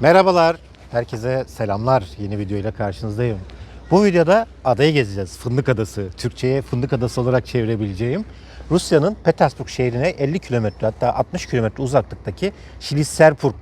Merhabalar, herkese selamlar. Yeni videoyla karşınızdayım. Bu videoda adayı gezeceğiz. Fındık Adası. Türkçe'ye Fındık Adası olarak çevirebileceğim. Rusya'nın Petersburg şehrine 50 kilometre hatta 60 kilometre uzaklıktaki Şiliserpurg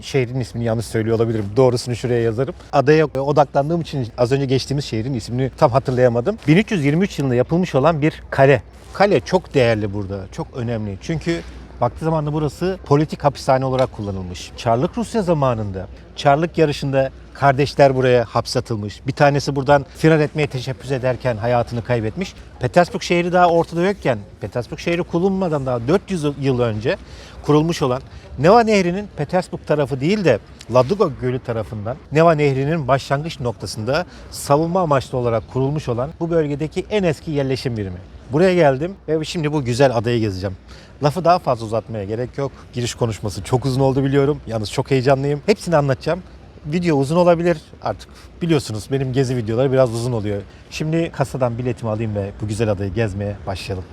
şehrin ismini yanlış söylüyor olabilirim. Doğrusunu şuraya yazarım. Adaya odaklandığım için az önce geçtiğimiz şehrin ismini tam hatırlayamadım. 1323 yılında yapılmış olan bir kale. Kale çok değerli burada. Çok önemli. Çünkü Vakti zamanında burası politik hapishane olarak kullanılmış. Çarlık Rusya zamanında Çarlık yarışında kardeşler buraya hapsatılmış. Bir tanesi buradan firar etmeye teşebbüs ederken hayatını kaybetmiş. Petersburg şehri daha ortada yokken, Petersburg şehri kurulmadan daha 400 yıl önce kurulmuş olan Neva Nehri'nin Petersburg tarafı değil de Ladoga Gölü tarafından Neva Nehri'nin başlangıç noktasında savunma amaçlı olarak kurulmuş olan bu bölgedeki en eski yerleşim birimi. Buraya geldim ve şimdi bu güzel adayı gezeceğim. Lafı daha fazla uzatmaya gerek yok. Giriş konuşması çok uzun oldu biliyorum. Yalnız çok heyecanlıyım. Hepsini anlatacağım. Video uzun olabilir. Artık biliyorsunuz benim gezi videoları biraz uzun oluyor. Şimdi kasadan biletimi alayım ve bu güzel adayı gezmeye başlayalım.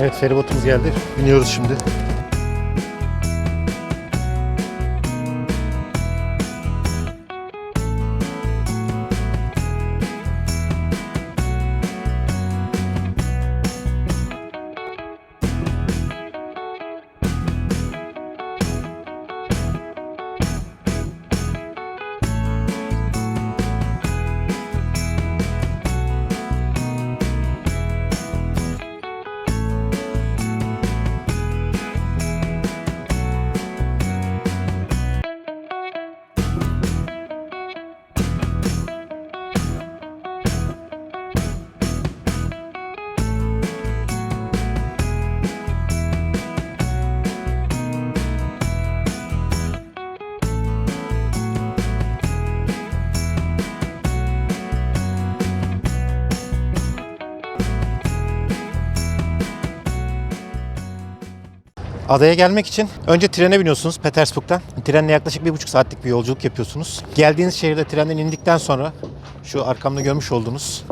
Evet feribotumuz geldi. Biniyoruz şimdi. Adaya gelmek için önce trene biniyorsunuz Petersburg'dan. Trenle yaklaşık bir buçuk saatlik bir yolculuk yapıyorsunuz. Geldiğiniz şehirde trenden indikten sonra şu arkamda görmüş olduğunuz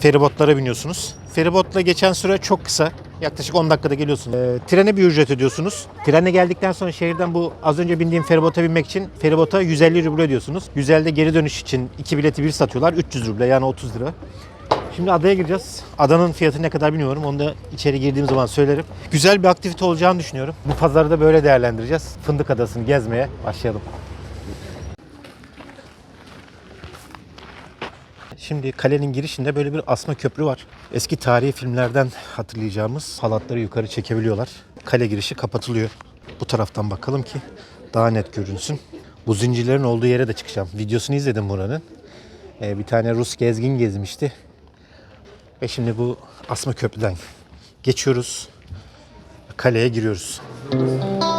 feribotlara biniyorsunuz. Feribotla geçen süre çok kısa. Yaklaşık 10 dakikada geliyorsunuz. Ee, trene bir ücret ödüyorsunuz. Trenle geldikten sonra şehirden bu az önce bindiğim feribota binmek için feribota 150 ruble ödüyorsunuz. 150'de geri dönüş için iki bileti bir satıyorlar. 300 ruble yani 30 lira. Şimdi adaya gireceğiz. Adanın fiyatı ne kadar bilmiyorum. Onu da içeri girdiğim zaman söylerim. Güzel bir aktivite olacağını düşünüyorum. Bu pazarı da böyle değerlendireceğiz. Fındık Adası'nı gezmeye başlayalım. Şimdi kalenin girişinde böyle bir asma köprü var. Eski tarihi filmlerden hatırlayacağımız halatları yukarı çekebiliyorlar. Kale girişi kapatılıyor. Bu taraftan bakalım ki daha net görünsün. Bu zincirlerin olduğu yere de çıkacağım. Videosunu izledim buranın. Ee, bir tane Rus gezgin gezmişti. Ve şimdi bu asma köprüden geçiyoruz. Kaleye giriyoruz. İkinci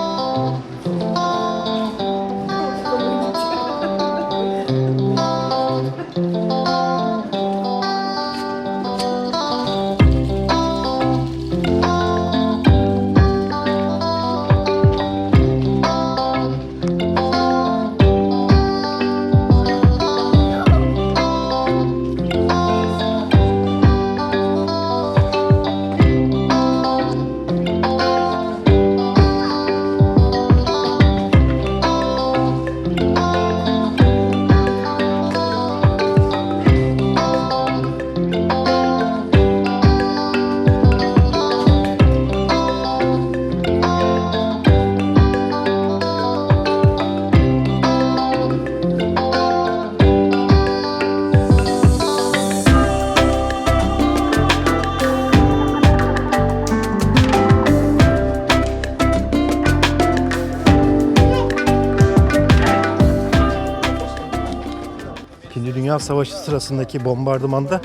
Savaşı sırasındaki bombardımanda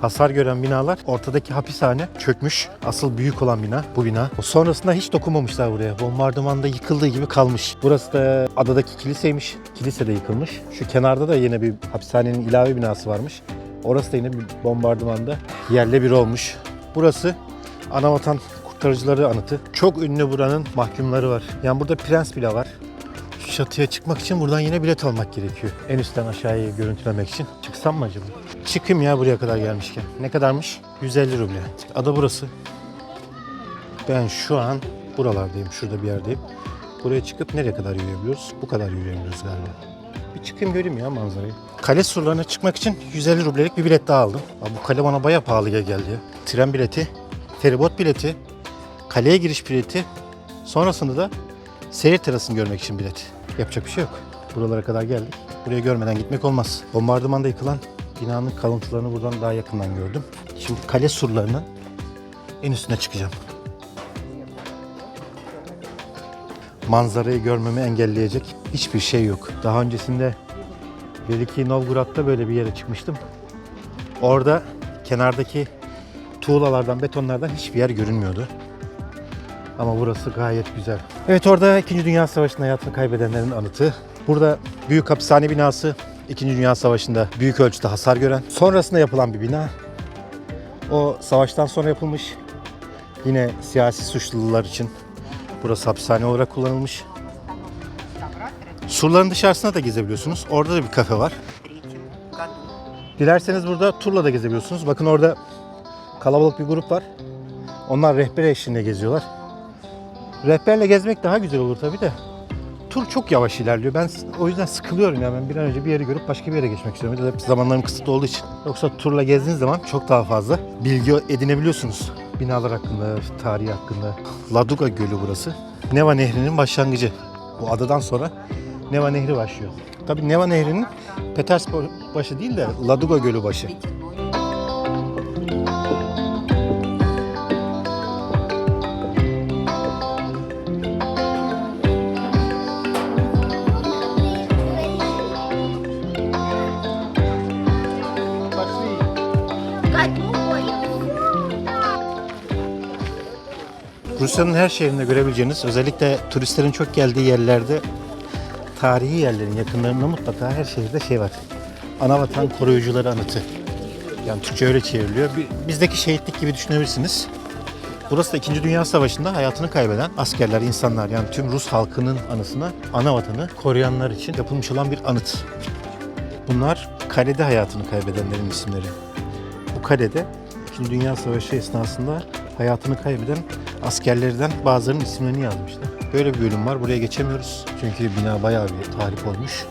hasar gören binalar ortadaki hapishane çökmüş. Asıl büyük olan bina bu bina. Sonrasında hiç dokunmamışlar buraya. Bombardımanda yıkıldığı gibi kalmış. Burası da adadaki kiliseymiş. Kilise de yıkılmış. Şu kenarda da yine bir hapishanenin ilave binası varmış. Orası da yine bir bombardımanda yerle bir olmuş. Burası Anavatan Kurtarıcıları Anıtı. Çok ünlü buranın mahkumları var. Yani burada prens bile var. Çatıya çıkmak için buradan yine bilet almak gerekiyor. En üstten aşağıya görüntülemek için. Çıksam mı acaba? Çıkayım ya buraya kadar gelmişken. Ne kadarmış? 150 ruble. Ada burası. Ben şu an buralardayım. Şurada bir yerdeyim. Buraya çıkıp nereye kadar yürüyebiliyoruz? Bu kadar yürüyebiliyoruz galiba. Bir çıkayım göreyim ya manzarayı. Kale surlarına çıkmak için 150 rublelik bir bilet daha aldım. Abi bu kale bana baya pahalı geldi ya. Tren bileti, feribot bileti, kaleye giriş bileti, sonrasında da seyir terasını görmek için bilet. Yapacak bir şey yok. Buralara kadar geldik. Buraya görmeden gitmek olmaz. Bombardımanda yıkılan binanın kalıntılarını buradan daha yakından gördüm. Şimdi kale surlarının en üstüne çıkacağım. manzarayı görmemi engelleyecek hiçbir şey yok. Daha öncesinde Veliki Novgorod'da böyle bir yere çıkmıştım. Orada kenardaki tuğlalardan, betonlardan hiçbir yer görünmüyordu. Ama burası gayet güzel. Evet orada 2. Dünya Savaşı'nda hayatını kaybedenlerin anıtı. Burada büyük hapishane binası 2. Dünya Savaşı'nda büyük ölçüde hasar gören. Sonrasında yapılan bir bina. O savaştan sonra yapılmış. Yine siyasi suçlular için Burası hapishane olarak kullanılmış. Surların dışarısına da gezebiliyorsunuz. Orada da bir kafe var. Dilerseniz burada turla da gezebiliyorsunuz. Bakın orada kalabalık bir grup var. Onlar rehber eşliğinde geziyorlar. Rehberle gezmek daha güzel olur tabii de. Tur çok yavaş ilerliyor. Ben o yüzden sıkılıyorum ya. Ben bir an önce bir yeri görüp başka bir yere geçmek istiyorum. Bir de zamanlarım kısıtlı olduğu için. Yoksa turla gezdiğiniz zaman çok daha fazla bilgi edinebiliyorsunuz. Binalar hakkında, tarihi hakkında. Ladoga Gölü burası. Neva Nehri'nin başlangıcı. Bu adadan sonra Neva Nehri başlıyor. Tabii Neva Nehri'nin Petersburg başı değil de Ladoga Gölü başı. Rusya'nın her şehrinde görebileceğiniz, özellikle turistlerin çok geldiği yerlerde tarihi yerlerin yakınlarında mutlaka her şehirde şey var. Anavatan koruyucuları anıtı. Yani Türkçe öyle çevriliyor. Bizdeki şehitlik gibi düşünebilirsiniz. Burası da 2. Dünya Savaşı'nda hayatını kaybeden askerler, insanlar yani tüm Rus halkının anısına ana vatanı koruyanlar için yapılmış olan bir anıt. Bunlar kalede hayatını kaybedenlerin isimleri. Bu kalede 2. Dünya Savaşı esnasında hayatını kaybeden askerlerden bazılarının isimlerini yazmışlar. Böyle bir bölüm var. Buraya geçemiyoruz. Çünkü bina bayağı bir tahrip olmuş.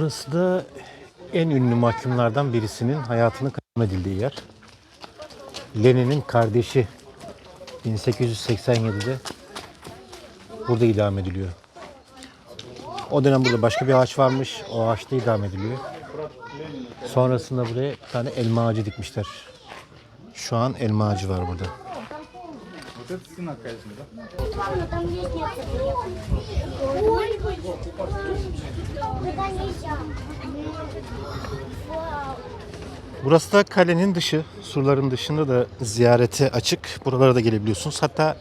Burası da en ünlü mahkumlardan birisinin hayatını edildiği yer. Lenin'in kardeşi 1887'de burada idam ediliyor. O dönem burada başka bir ağaç varmış. O ağaçta idam ediliyor. Sonrasında buraya bir tane elma ağacı dikmişler. Şu an elma ağacı var burada. Вот это стена казни, да? Ладно, там есть некоторые. Ой, Куда нельзя. Вау. Burası da kalenin dışı. Surların dışında da ziyarete açık. Buralara da gelebiliyorsunuz. Hatta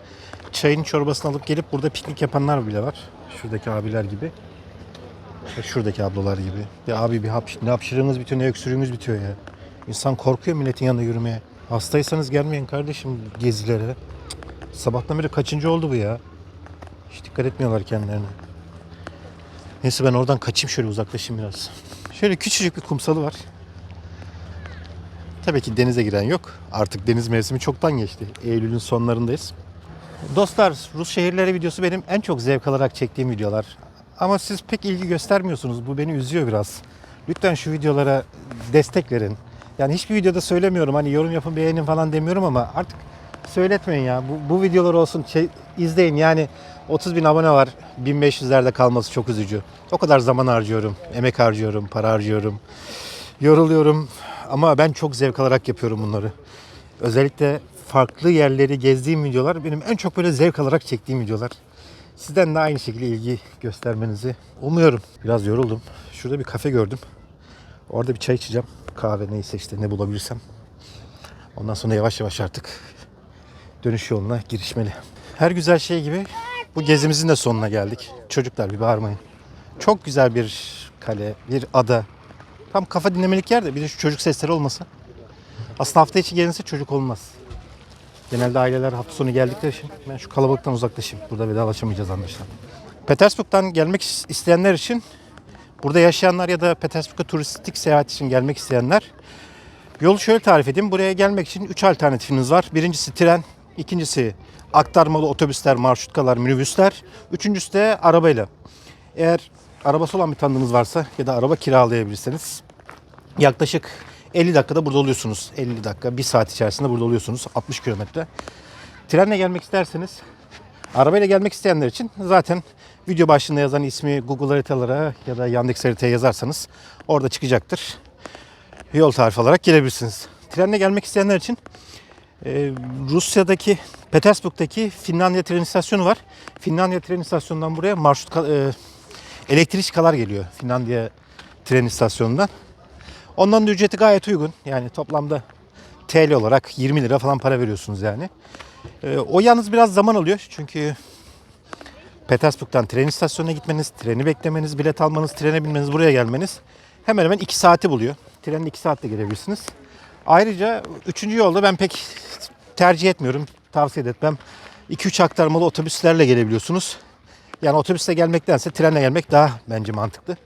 çayın çorbasını alıp gelip burada piknik yapanlar bile var. Şuradaki abiler gibi. Ve Şuradaki ablalar gibi. Bir abi bir hapş ne hapşırığınız bitiyor ne öksürüğünüz bitiyor ya. İnsan korkuyor milletin yanında yürümeye. Hastaysanız gelmeyin kardeşim gezilere. Sabahtan beri kaçıncı oldu bu ya? Hiç dikkat etmiyorlar kendilerine. Neyse ben oradan kaçayım şöyle uzaklaşayım biraz. Şöyle küçücük bir kumsalı var. Tabii ki denize giren yok. Artık deniz mevsimi çoktan geçti. Eylül'ün sonlarındayız. Dostlar, Rus şehirleri videosu benim en çok zevk alarak çektiğim videolar. Ama siz pek ilgi göstermiyorsunuz. Bu beni üzüyor biraz. Lütfen şu videolara destek verin. Yani hiçbir videoda söylemiyorum hani yorum yapın beğenin falan demiyorum ama artık söyletmeyin ya. Bu, bu videolar olsun şey, izleyin yani 30 bin abone var. 1500'lerde kalması çok üzücü. O kadar zaman harcıyorum, emek harcıyorum, para harcıyorum. Yoruluyorum ama ben çok zevk alarak yapıyorum bunları. Özellikle farklı yerleri gezdiğim videolar benim en çok böyle zevk alarak çektiğim videolar. Sizden de aynı şekilde ilgi göstermenizi umuyorum. Biraz yoruldum. Şurada bir kafe gördüm. Orada bir çay içeceğim. Kahve neyse işte ne bulabilirsem. Ondan sonra yavaş yavaş artık dönüş yoluna girişmeli. Her güzel şey gibi bu gezimizin de sonuna geldik. Çocuklar bir bağırmayın. Çok güzel bir kale, bir ada. Tam kafa dinlemelik yer de bir de şu çocuk sesleri olmasa. Aslında hafta içi gelinse çocuk olmaz. Genelde aileler hafta sonu geldikleri için ben şu kalabalıktan uzaklaşayım. Burada vedalaşamayacağız anlaşılan. Petersburg'dan gelmek isteyenler için burada yaşayanlar ya da Petersburg'a turistik seyahat için gelmek isteyenler yolu şöyle tarif edeyim. Buraya gelmek için 3 alternatifiniz var. Birincisi tren, ikincisi aktarmalı otobüsler, marşrutkalar, minibüsler. Üçüncüsü de arabayla. Eğer arabası olan bir tanıdığınız varsa ya da araba kiralayabilirseniz yaklaşık 50 dakikada burada oluyorsunuz. 50 dakika, 1 saat içerisinde burada oluyorsunuz. 60 kilometre. Trenle gelmek isterseniz, arabayla gelmek isteyenler için zaten video başlığında yazan ismi Google haritalara ya da Yandex haritaya yazarsanız orada çıkacaktır. Yol tarifi olarak gelebilirsiniz. Trenle gelmek isteyenler için e, Rusya'daki Petersburg'daki Finlandiya tren istasyonu var. Finlandiya tren istasyonundan buraya marşrut e, elektrikçiler geliyor Finlandiya tren istasyonundan. Ondan da ücreti gayet uygun. Yani toplamda TL olarak 20 lira falan para veriyorsunuz yani. E, o yalnız biraz zaman alıyor. Çünkü Petersburg'dan tren istasyonuna gitmeniz, treni beklemeniz, bilet almanız, trene binmeniz, buraya gelmeniz hemen hemen 2 saati buluyor. Trenle 2 saatte gelebilirsiniz. Ayrıca üçüncü yolda ben pek tercih etmiyorum. Tavsiye etmem. 2-3 aktarmalı otobüslerle gelebiliyorsunuz. Yani otobüste gelmektense trenle gelmek daha bence mantıklı.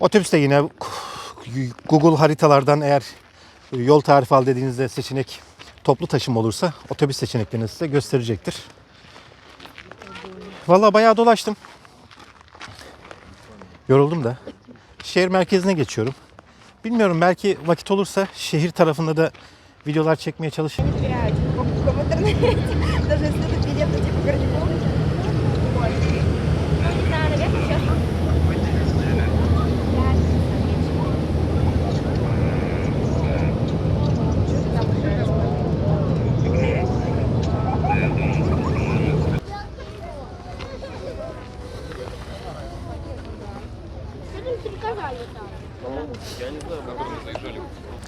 Otobüste yine Google haritalardan eğer yol tarifi al dediğinizde seçenek toplu taşıma olursa otobüs seçeneklerini size gösterecektir. Vallahi bayağı dolaştım. Yoruldum da. Şehir merkezine geçiyorum. Bilmiyorum belki vakit olursa şehir tarafında da videolar çekmeye çalışırım.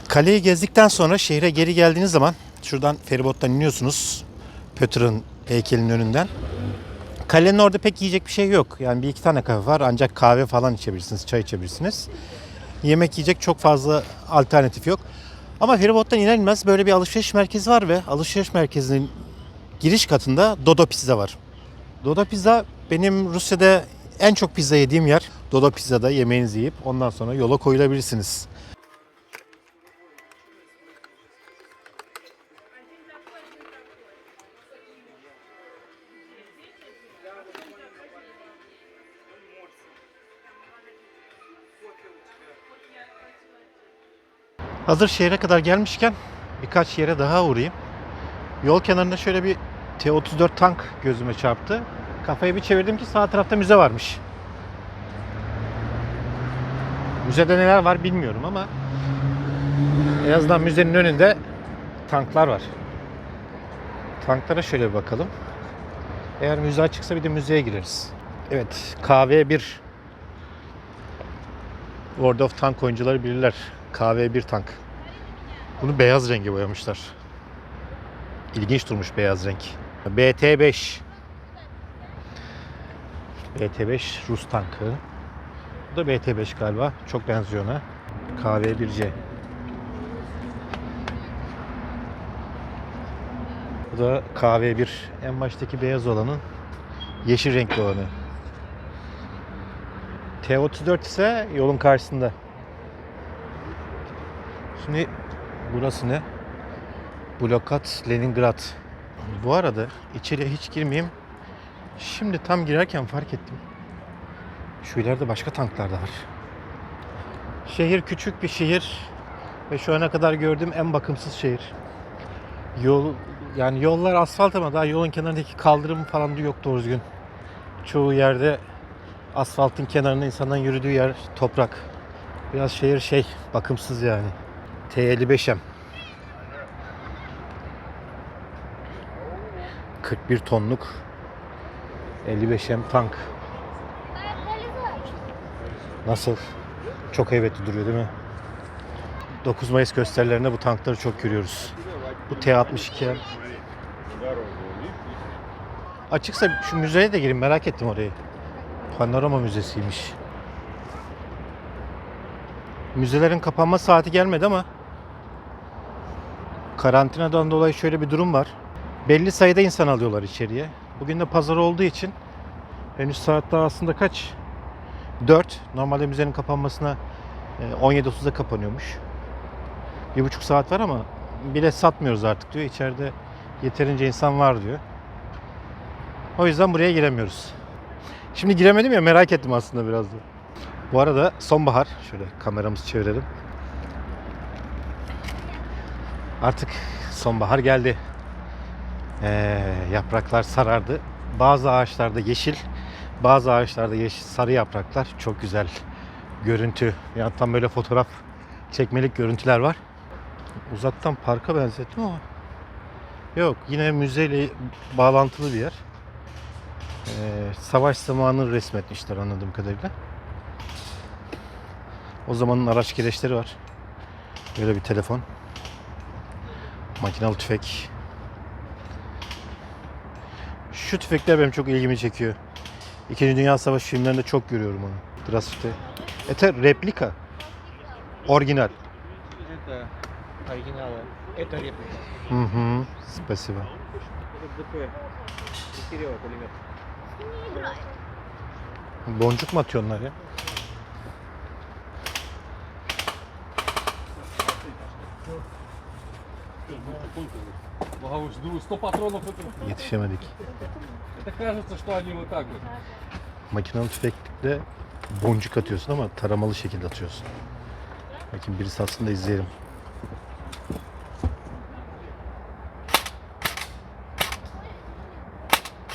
Kaleyi gezdikten sonra şehre geri geldiğiniz zaman şuradan feribottan iniyorsunuz. Pötür'ün heykelinin önünden. Kalenin orada pek yiyecek bir şey yok. Yani bir iki tane kafe var ancak kahve falan içebilirsiniz, çay içebilirsiniz. Yemek yiyecek çok fazla alternatif yok. Ama feribottan iner inmez böyle bir alışveriş merkezi var ve alışveriş merkezinin giriş katında Dodo Pizza var. Dodo Pizza benim Rusya'da en çok pizza yediğim yer. Dodo Pizza'da yemeğinizi yiyip ondan sonra yola koyulabilirsiniz. Hazır şehre kadar gelmişken birkaç yere daha uğrayayım. Yol kenarında şöyle bir T-34 tank gözüme çarptı. Kafayı bir çevirdim ki sağ tarafta müze varmış. Müzede neler var bilmiyorum ama en azından müzenin önünde tanklar var. Tanklara şöyle bir bakalım. Eğer müze açıksa bir de müzeye gireriz. Evet, KV1 World of Tank oyuncuları bilirler. KV1 tank. Bunu beyaz renge boyamışlar. İlginç durmuş beyaz renk. BT5 BT5 Rus tankı. Bu da BT5 galiba. Çok benziyor ona. KV1C. Bu da KV1. En baştaki beyaz olanın yeşil renkli olanı. T34 ise yolun karşısında. Şimdi burası ne? Blokat Leningrad. Bu arada içeriye hiç girmeyeyim. Şimdi tam girerken fark ettim. Şu ileride başka tanklar da var. Şehir küçük bir şehir ve şu ana kadar gördüğüm en bakımsız şehir. Yol yani yollar asfalt ama daha yolun kenarındaki kaldırım falan da yok doğru düzgün. Çoğu yerde asfaltın kenarında insanların yürüdüğü yer toprak. Biraz şehir şey bakımsız yani. T55M. 41 tonluk 55M tank. Nasıl? Çok heybetli duruyor değil mi? 9 Mayıs gösterilerinde bu tankları çok görüyoruz. Bu T62M. Açıksa şu müzeye de girin merak ettim orayı. Panorama Müzesi'ymiş. Müzelerin kapanma saati gelmedi ama karantinadan dolayı şöyle bir durum var. Belli sayıda insan alıyorlar içeriye. Bugün de pazar olduğu için henüz saat daha aslında kaç? 4. Normalde müzenin kapanmasına e, 17.30'da kapanıyormuş. Bir buçuk saat var ama bilet satmıyoruz artık diyor. İçeride yeterince insan var diyor. O yüzden buraya giremiyoruz. Şimdi giremedim ya merak ettim aslında biraz da. Bu arada sonbahar. Şöyle kameramızı çevirelim. Artık sonbahar geldi. Ee, yapraklar sarardı. Bazı ağaçlarda yeşil, bazı ağaçlarda yeşil, sarı yapraklar. Çok güzel görüntü. Yani tam böyle fotoğraf çekmelik görüntüler var. Uzaktan parka benzettim ama yok yine müzeyle bağlantılı bir yer. Ee, savaş zamanı resmetmişler anladığım kadarıyla. O zamanın araç gereçleri var. Böyle bir telefon. Makinalı tüfek. Şu tüfekler benim çok ilgimi çekiyor. İkinci Dünya Savaşı filmlerinde çok görüyorum onu. Здравствуйте. Это реплика. Оригинал. Это оригиналы. Это реплика. Hı hı. Спасибо. Это ДП. Тестерева пулемет. Boncuk mu atıyor onlar ya? Ага, уж думаю, 100 патронов это... Yetişemedik. Это кажется, что они вот так вот. Makinalı tüfekle boncuk atıyorsun ama taramalı şekilde atıyorsun. Bakayım birisi atsın da izleyelim.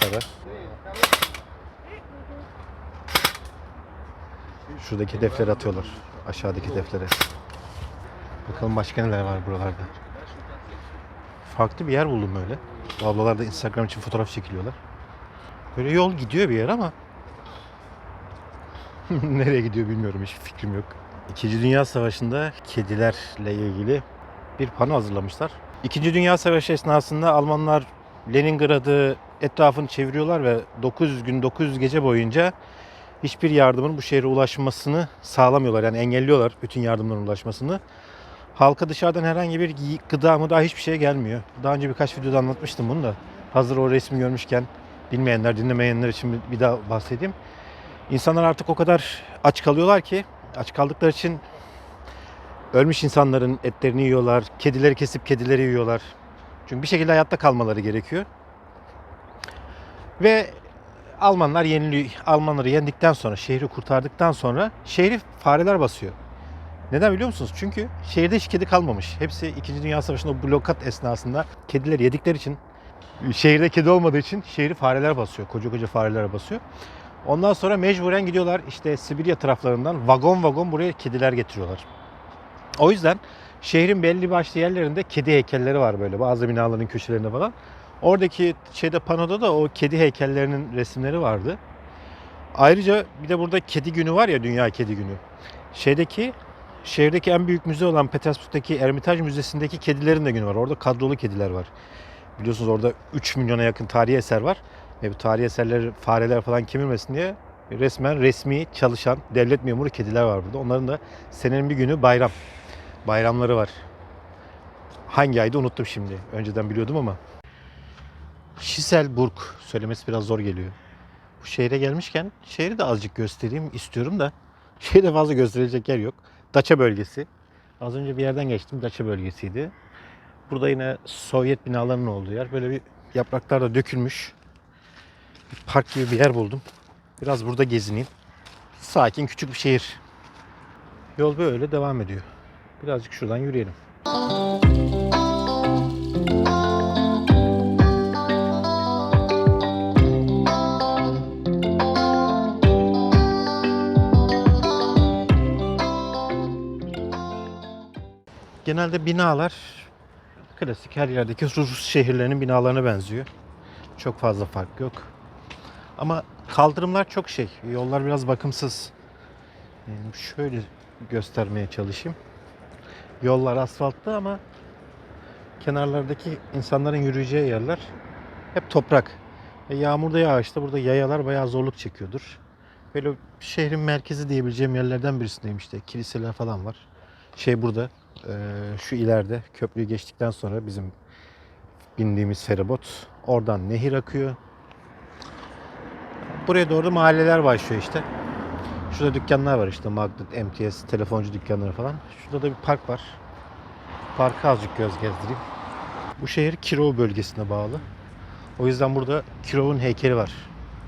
Tara. Şuradaki hedefleri atıyorlar. Aşağıdaki hedeflere. Bakalım başka neler var buralarda. Farklı bir yer buldum böyle. Bu ablalar da Instagram için fotoğraf çekiliyorlar. Böyle yol gidiyor bir yer ama nereye gidiyor bilmiyorum hiç fikrim yok. İkinci Dünya Savaşı'nda kedilerle ilgili bir pano hazırlamışlar. İkinci Dünya Savaşı esnasında Almanlar Leningrad'ı etrafını çeviriyorlar ve 900 gün 900 gece boyunca hiçbir yardımın bu şehre ulaşmasını sağlamıyorlar. Yani engelliyorlar bütün yardımların ulaşmasını. Halka dışarıdan herhangi bir gıda mı daha hiçbir şey gelmiyor. Daha önce birkaç videoda anlatmıştım bunu da. Hazır o resmi görmüşken bilmeyenler, dinlemeyenler için bir daha bahsedeyim. İnsanlar artık o kadar aç kalıyorlar ki aç kaldıkları için ölmüş insanların etlerini yiyorlar. Kedileri kesip kedileri yiyorlar. Çünkü bir şekilde hayatta kalmaları gerekiyor. Ve Almanlar yeniliyor. Almanları yendikten sonra, şehri kurtardıktan sonra şehri fareler basıyor. Neden biliyor musunuz? Çünkü şehirde hiç kedi kalmamış. Hepsi 2. Dünya Savaşı'nda blokat esnasında kedileri yedikleri için şehirde kedi olmadığı için şehri fareler basıyor. Koca koca fareler basıyor. Ondan sonra mecburen gidiyorlar işte Sibirya taraflarından vagon vagon buraya kediler getiriyorlar. O yüzden şehrin belli başlı yerlerinde kedi heykelleri var böyle bazı binaların köşelerinde falan. Oradaki şeyde panoda da o kedi heykellerinin resimleri vardı. Ayrıca bir de burada kedi günü var ya Dünya Kedi Günü. Şeydeki şehirdeki en büyük müze olan Petersburg'daki Ermitaj Müzesi'ndeki kedilerin de günü var. Orada kadrolu kediler var. Biliyorsunuz orada 3 milyona yakın tarihi eser var. Ve bu tarihi eserleri fareler falan kemirmesin diye resmen resmi çalışan devlet memuru kediler var burada. Onların da senenin bir günü bayram. Bayramları var. Hangi ayda unuttum şimdi. Önceden biliyordum ama. Şiselburg söylemesi biraz zor geliyor. Bu şehre gelmişken şehri de azıcık göstereyim istiyorum da şehirde fazla gösterilecek yer yok. Daça bölgesi. Az önce bir yerden geçtim. Daça bölgesiydi. Burada yine Sovyet binalarının olduğu yer. Böyle bir yapraklar da dökülmüş. Bir park gibi bir yer buldum. Biraz burada gezineyim. Sakin küçük bir şehir. Yol böyle devam ediyor. Birazcık şuradan yürüyelim. Genelde binalar klasik her yerdeki Rus şehirlerinin binalarına benziyor. Çok fazla fark yok. Ama kaldırımlar çok şey. Yollar biraz bakımsız. Şöyle göstermeye çalışayım. Yollar asfaltlı ama kenarlardaki insanların yürüyeceği yerler hep toprak. E, yağmurda yağışta burada yayalar bayağı zorluk çekiyordur. Böyle şehrin merkezi diyebileceğim yerlerden birisindeyim işte. Kiliseler falan var. Şey burada şu ileride köprüyü geçtikten sonra bizim bindiğimiz feribot. Oradan nehir akıyor. Buraya doğru mahalleler başlıyor işte. Şurada dükkanlar var işte Magnet, MTS, telefoncu dükkanları falan. Şurada da bir park var. Parka azıcık göz gezdireyim. Bu şehir Kirov bölgesine bağlı. O yüzden burada Kirov'un heykeli var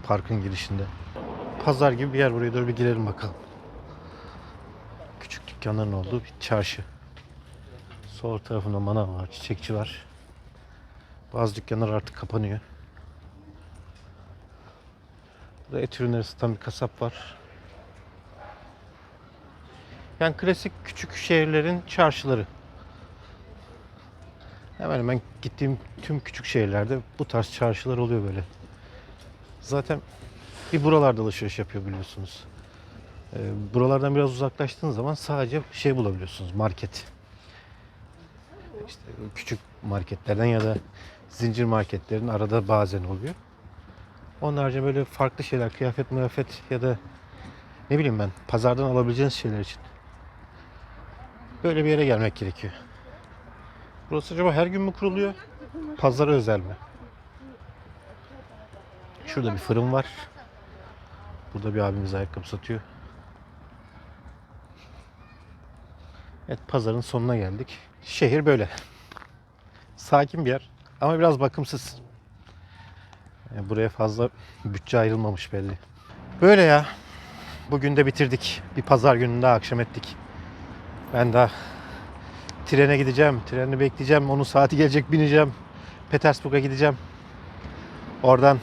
parkın girişinde. Pazar gibi bir yer buraya doğru bir girelim bakalım. Küçük dükkanların olduğu bir çarşı. Sol tarafında manav var, çiçekçi var. Bazı dükkanlar artık kapanıyor. Burada et ürünleri satan bir kasap var. Yani klasik küçük şehirlerin çarşıları. Hemen hemen gittiğim tüm küçük şehirlerde bu tarz çarşılar oluyor böyle. Zaten bir buralarda alışveriş yapıyor biliyorsunuz. Ee, buralardan biraz uzaklaştığınız zaman sadece şey bulabiliyorsunuz market. İşte küçük marketlerden ya da zincir marketlerin arada bazen oluyor. Onlarca böyle farklı şeyler, kıyafet, mıyafet ya da ne bileyim ben pazardan alabileceğiniz şeyler için böyle bir yere gelmek gerekiyor. Burası acaba her gün mü kuruluyor? Pazara özel mi? Şurada bir fırın var. Burada bir abimiz ayakkabı satıyor. Evet pazarın sonuna geldik. Şehir böyle. Sakin bir yer ama biraz bakımsız. Yani buraya fazla bütçe ayrılmamış belli. Böyle ya. Bugün de bitirdik. Bir pazar gününde akşam ettik. Ben daha trene gideceğim. Treni bekleyeceğim. Onun saati gelecek bineceğim. Petersburg'a gideceğim. Oradan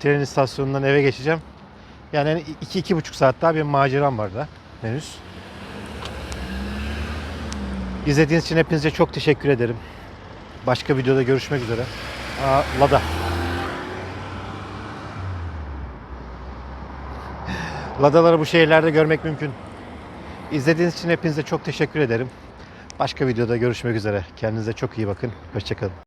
tren istasyonundan eve geçeceğim. Yani iki, iki buçuk saat daha bir maceram var da henüz. İzlediğiniz için hepinize çok teşekkür ederim. Başka videoda görüşmek üzere. Aa, Lada. Ladaları bu şehirlerde görmek mümkün. İzlediğiniz için hepinize çok teşekkür ederim. Başka videoda görüşmek üzere. Kendinize çok iyi bakın. Hoşçakalın.